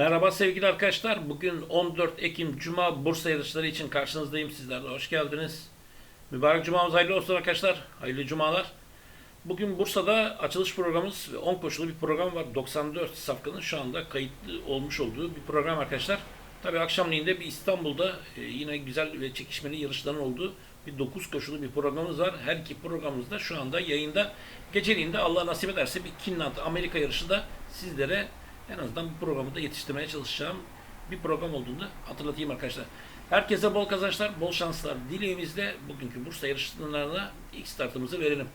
Merhaba sevgili arkadaşlar. Bugün 14 Ekim Cuma Bursa yarışları için karşınızdayım. Sizler de hoş geldiniz. Mübarek Cuma'mız hayırlı olsun arkadaşlar. Hayırlı Cumalar. Bugün Bursa'da açılış programımız ve 10 koşulu bir program var. 94 safkanın şu anda kayıtlı olmuş olduğu bir program arkadaşlar. Tabi akşamleyin de bir İstanbul'da e, yine güzel ve çekişmeli yarışların olduğu bir 9 koşulu bir programımız var. Her iki programımız da şu anda yayında. Geceliğinde Allah nasip ederse bir Kinland Amerika yarışı da sizlere en azından bu programı da yetiştirmeye çalışacağım bir program olduğunu da hatırlatayım arkadaşlar. Herkese bol kazançlar, bol şanslar dileğimizle bugünkü Bursa yarışlarına ilk startımızı verelim.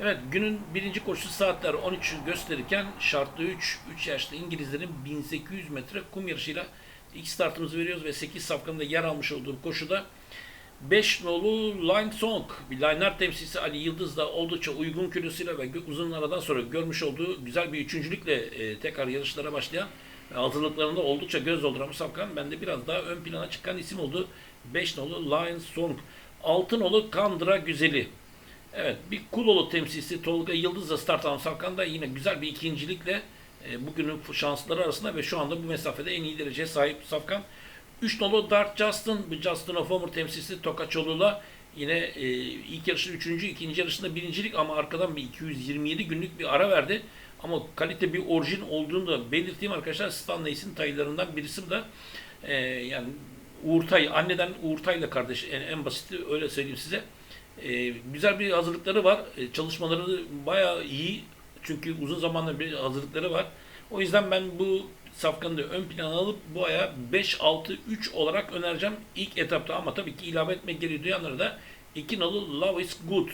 Evet günün birinci koşusu saatler 13'ü gösterirken şartlı 3, 3 yaşlı İngilizlerin 1800 metre kum yarışıyla ilk startımızı veriyoruz ve 8 safkanın da yer almış olduğu koşuda 5 nolu Line Song, bir linear temsilcisi Ali Yıldız da oldukça uygun kilosuyla ve uzun aradan sonra görmüş olduğu güzel bir üçüncülükle e, tekrar yarışlara başlayan ve hazırlıklarında oldukça göz dolduran bu safkan bende biraz daha ön plana çıkan isim oldu. 5 nolu Line Song, 6 nolu Kandıra Güzeli. Evet bir Kulolu temsilcisi Tolga Yıldız'la start alan Safkan da yine güzel bir ikincilikle e, bugünün şansları arasında ve şu anda bu mesafede en iyi dereceye sahip Safkan. 3 nolu Dark Justin, bu Justin of Homer temsilcisi Tokaçoğlu'la yine e, ilk yarışın 3. ikinci yarışında birincilik ama arkadan bir 227 günlük bir ara verdi. Ama kalite bir orijin olduğunu da belirteyim arkadaşlar. Stanley's'in taylarından birisi de e, yani Uğur Tay, anneden Uğur Tay'la kardeş en, en basiti öyle söyleyeyim size. E, güzel bir hazırlıkları var. E, çalışmaları bayağı iyi. Çünkü uzun zamandır bir hazırlıkları var. O yüzden ben bu safkanı da ön plana alıp bu aya 5-6-3 olarak önereceğim ilk etapta ama tabii ki ilave etmek gerekiyor duyanlara da 2 nolu Love is Good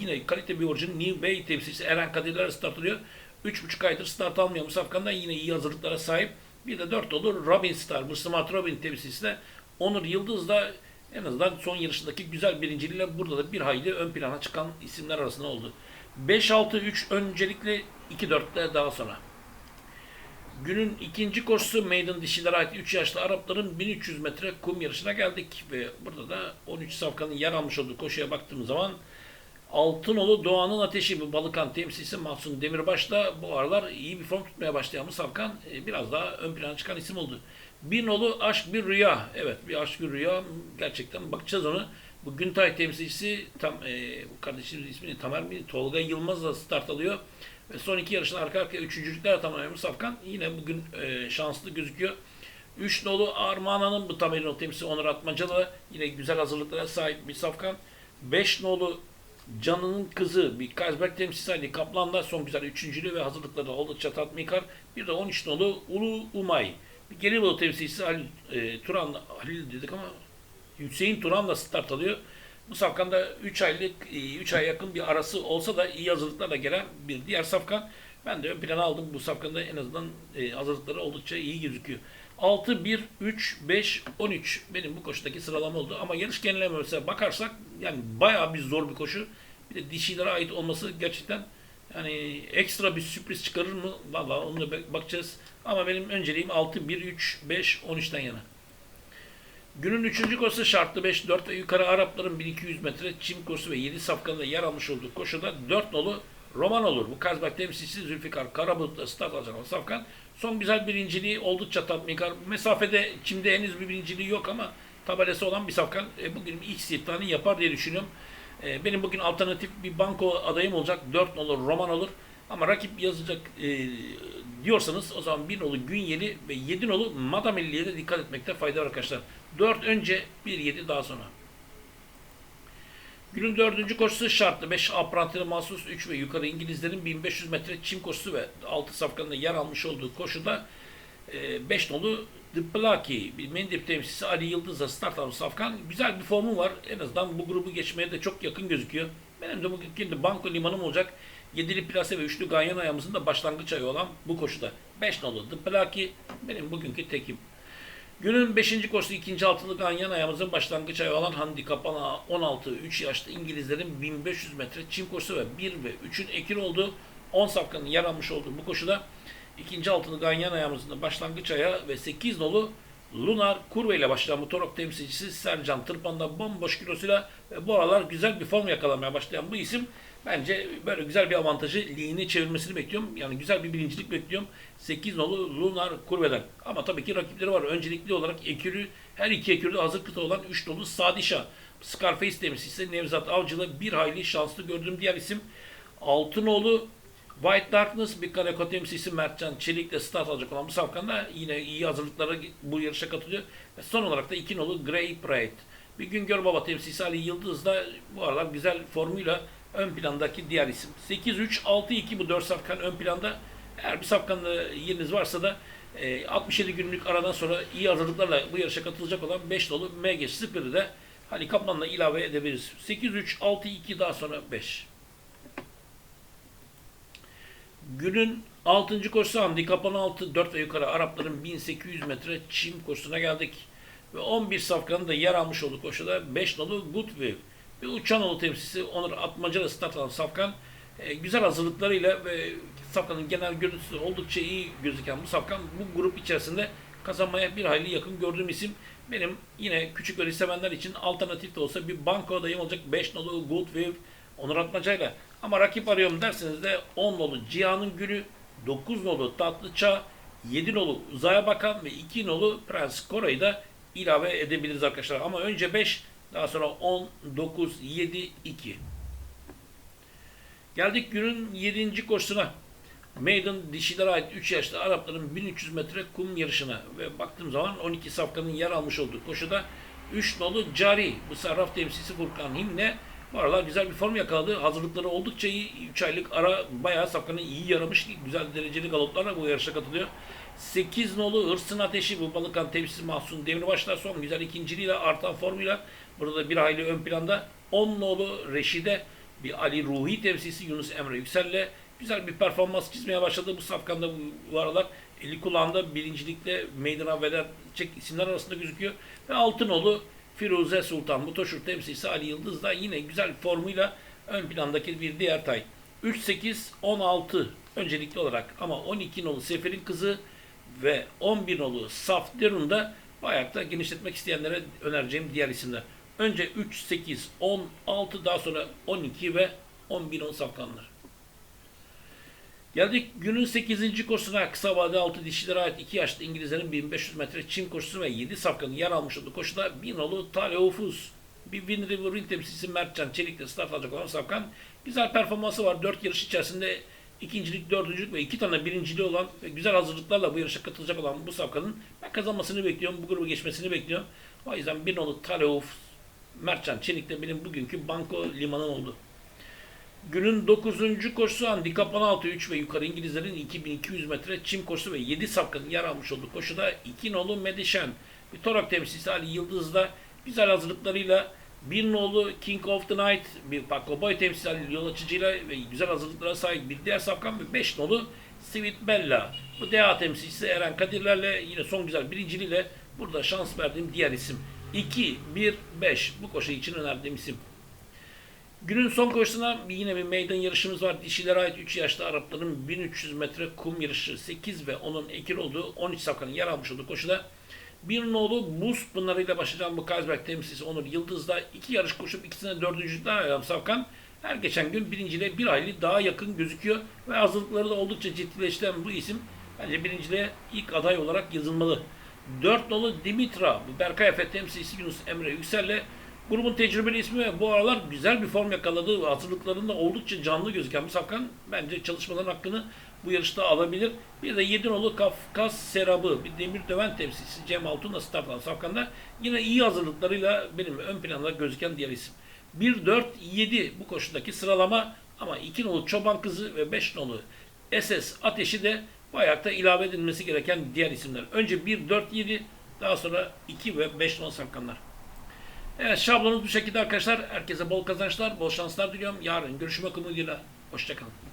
yine kalite bir orijin New Bay temsilcisi Eren Kadirler start alıyor. 3,5 aydır start almayan bu safkandan yine iyi hazırlıklara sahip. Bir de 4 nolu Robin Star, bu Smart Robin temsilcisi de Onur Yıldız da en azından son yarışındaki güzel birinciliğiyle burada da bir hayli ön plana çıkan isimler arasında oldu. 5-6-3 öncelikle 2-4'te daha sonra. Günün ikinci koşusu Maiden dişilere ait 3 yaşlı Arapların 1300 metre kum yarışına geldik ve burada da 13 safkanın yer almış olduğu koşuya baktığımız zaman Altınolu Doğan'ın Ateşi bu Balıkan temsilcisi Mahsun Demirbaş da bu aralar iyi bir form tutmaya başlayan bu safkan e, biraz daha ön plana çıkan isim oldu. Bir nolu Aşk Bir Rüya. Evet bir Aşk Bir Rüya gerçekten bakacağız onu. Bu Güntay temsilcisi tam e, kardeşimiz ismini Tamer mi? Tolga Yılmaz'la start alıyor. Son iki yarışın arka arkaya üçüncülükler tamamlayan bu safkan yine bugün e, şanslı gözüküyor. Üç nolu Armağan Hanım bu Tamer'in temsilcisi Onur Atmacalı yine güzel hazırlıklara sahip bir safkan. Beş nolu Canı'nın kızı bir Kaysberg temsilcisi Ali Kaplan'da son güzel üçüncülüğü ve hazırlıkları oldukça tatminkar. Bir de 13 nolu Ulu Umay. Bir Gelibolu temsilcisi Halil e, Turan, Halil dedik ama Hüseyin Turan'la start alıyor. Bu safkanda 3 aylık, 3 ay yakın bir arası olsa da iyi hazırlıklarla gelen bir diğer safkan. Ben de ön plana aldım. Bu safkanda en azından e, hazırlıkları oldukça iyi gözüküyor. 6, 1, 3, 5, 13 benim bu koşudaki sıralama oldu. Ama yarış genellemesine bakarsak yani bayağı bir zor bir koşu. Bir de dişilere ait olması gerçekten yani ekstra bir sürpriz çıkarır mı? Vallahi onu da bakacağız. Ama benim önceliğim 6, 1, 3, 5, 13'ten yana. Günün üçüncü koşusu şartlı 5, 4 ve yukarı Arapların 1200 metre çim koşusu ve 7 safkanında yer almış olduğu koşuda 4 nolu Roman olur. Bu Kazbek temsilcisi Zülfikar Karabulut'la start alacak safkan. Son güzel birinciliği oldukça tatminkar. Mesafede çimde henüz bir birinciliği yok ama tabelası olan bir safkan. E, bugün ilk siftahını yapar diye düşünüyorum. E, benim bugün alternatif bir banko adayım olacak. 4 olur Roman olur. Ama rakip yazacak e, diyorsanız o zaman 1 nolu Günyeli ve 7 nolu Madamelli'ye de dikkat etmekte fayda var arkadaşlar. 4 önce 1-7 daha sonra. Günün dördüncü koşusu şartlı 5 aprantili mahsus 3 ve yukarı İngilizlerin 1500 metre çim koşusu ve 6 safkanında yer almış olduğu koşuda 5 nolu The Plaki, bir Mendip temsilcisi Ali Yıldız'la start alan safkan güzel bir formu var. En azından bu grubu geçmeye de çok yakın gözüküyor. Benim de bugünkü de banko limanım olacak. Yedili plase ve üçlü ganyan ayağımızın da başlangıç ayı olan bu koşuda. 5 nolu The Plaki benim bugünkü tekim. Günün 5. koşusu 2. altılı ganyan ayağımızın başlangıç ayı olan handikap 16 3 yaşlı İngilizlerin 1500 metre çim koşusu ve 1 ve 3'ün ekil olduğu 10 safkanın yer almış olduğu bu koşuda 2. altılı ganyan ayağımızın da başlangıç ayağı ve 8 nolu Lunar Kurve ile başlayan motorok temsilcisi Sercan Tırpan'da bomboş kilosuyla ve bu aralar güzel bir form yakalamaya başlayan bu isim Bence böyle güzel bir avantajı lehine çevirmesini bekliyorum. Yani güzel bir birincilik bekliyorum. 8 nolu Lunar Kurve'den. Ama tabii ki rakipleri var. Öncelikli olarak ekürü, her iki ekürde hazır kıta olan 3 nolu Sadişa. Scarface temsilcisi Nevzat Avcı'la bir hayli şanslı gördüğüm diğer isim. Altınoğlu White Darkness bir Kaneko temsilcisi Mertcan Çelik'le start alacak olan bu safkanda yine iyi hazırlıklara bu yarışa katılıyor. Ve son olarak da iki nolu Grey Pride. Bir gün Gör Baba temsilcisi Ali Yıldız da bu aralar güzel formuyla ön plandaki diğer isim. 8-3-6-2 bu 4 safkan ön planda. Eğer bir safkanda yeriniz varsa da e, 67 günlük aradan sonra iyi hazırlıklarla bu yarışa katılacak olan 5 dolu MG Spir'i de Ali Kaplan'la ilave edebiliriz. 8-3-6-2 daha sonra 5. Günün 6. koşusu handikap 16 4 ve yukarı Arapların 1800 metre çim koşusuna geldik. Ve 11 safkanın da yer almış olduğu koşuda 5 nolu Goodwill. Bir uçanoğlu temsilcisi Onur Atmaca start alan safkan e, güzel hazırlıklarıyla ve safkanın genel görüntüsü oldukça iyi gözüken bu safkan bu grup içerisinde kazanmaya bir hayli yakın gördüğüm isim. Benim yine küçük öyle sevenler için alternatif de olsa bir banko adayım olacak 5 nolu Goodwill Onur Atmaca'yla. Ama rakip arıyorum derseniz de 10 nolu Cihan'ın Gülü, 9 nolu Tatlıça, 7 nolu Uzaya Bakan ve 2 nolu Prens Koray'ı da ilave edebiliriz arkadaşlar. Ama önce 5, daha sonra 10, 9, 7, 2. Geldik günün 7. koşusuna. Maiden dişilere ait 3 yaşlı Arapların 1300 metre kum yarışına ve baktığım zaman 12 safkanın yer almış olduğu koşuda 3 nolu Cari, bu sarraf temsilcisi Furkan Himne bu aralar güzel bir form yakaladı. Hazırlıkları oldukça iyi. 3 aylık ara bayağı safkanı iyi yaramış. Güzel dereceli galoplarla bu yarışa katılıyor. 8 nolu Hırsın Ateşi bu Balıkan temsilcisi Mahsun Demirbaşlar son güzel ikinciliğiyle artan formuyla burada bir hayli ön planda. 10 nolu Reşide bir Ali Ruhi temsilcisi Yunus Emre Yüksel'le güzel bir performans çizmeye başladı. Bu safkanda bu, bu aralar eli kulağında birincilikle meydana verecek isimler arasında gözüküyor. Ve Altınolu Firuze Sultan Mutoşur temsilcisi Ali Yıldız da yine güzel formuyla ön plandaki bir diğer tay. 3-8-16 öncelikli olarak ama 12 nolu Sefer'in kızı ve 11 nolu Saf Derun da bu ayakta genişletmek isteyenlere önereceğim diğer isimler. Önce 3, 8, 10, 6 daha sonra 12 ve 11 10 safkanlar. Geldik günün 8. koşusuna kısa vade altı dişilere ait 2 yaşlı İngilizlerin 1500 metre çim koşusu ve 7 safkanın yer almış olduğu koşuda bir nolu Taleofuz. Bir Win River'ın temsilcisi Mertcan Çelik'te start alacak olan safkan. Güzel performansı var. 4 yarış içerisinde ikincilik, dördüncülük ve iki tane birinciliği olan ve güzel hazırlıklarla bu yarışa katılacak olan bu safkanın ben kazanmasını bekliyorum. Bu grubu geçmesini bekliyorum. O yüzden bir nolu Taleofuz Mertcan Çelik de benim bugünkü banko limanım oldu. Günün 9. koşusu handikap 16 3 ve yukarı İngilizlerin 2200 metre çim koşusu ve 7 safkanın yer almış olduğu koşuda 2 nolu Medişen bir torak temsilcisi Ali Yıldız'da güzel hazırlıklarıyla bir nolu King of the Night bir Paco Boy Ali yol açıcıyla ve güzel hazırlıklara sahip bir diğer safkan ve 5 nolu Sweet Bella. Bu DA temsilcisi Eren Kadirler'le yine son güzel birinciliğiyle burada şans verdiğim diğer isim. 2, 1, 5 bu koşu için önerdiğim isim. Günün son koşusuna yine bir meydan yarışımız var. Dişilere ait 3 yaşlı Arapların 1300 metre kum yarışı 8 ve onun ekil olduğu 13 safkanın yer almış olduğu koşuda bir nolu buz bunlarıyla başlayan bu Kazberg temsilcisi Onur Yıldız'da iki yarış koşup ikisine dördüncülükten ayrılan Safkan her geçen gün birinciliğe bir aylık daha yakın gözüküyor ve hazırlıkları da oldukça ciddileştiren bu isim bence birinciliğe ilk aday olarak yazılmalı. 4 nolu Dimitra, Berkay Efe temsilcisi Yunus Emre Yüksel'le grubun tecrübeli ismi bu aralar güzel bir form yakaladığı hazırlıklarında oldukça canlı gözüken bu Safkan bence çalışmaların hakkını bu yarışta alabilir. Bir de 7 nolu Kafkas Serabı, bir demir döven temsilcisi Cem Altun'la start alan Safkan'da yine iyi hazırlıklarıyla benim ön planda gözüken diğer isim. 1, 4, 7 bu koşudaki sıralama ama 2 nolu Çoban Kızı ve 5 nolu SS Ateşi de bu ayakta ilave edilmesi gereken diğer isimler. Önce 1, 4, 7 daha sonra 2 ve 5 nolu Safkanlar. Evet şablonumuz bu şekilde arkadaşlar. Herkese bol kazançlar, bol şanslar diliyorum. Yarın görüşmek umuduyla. Hoşçakalın.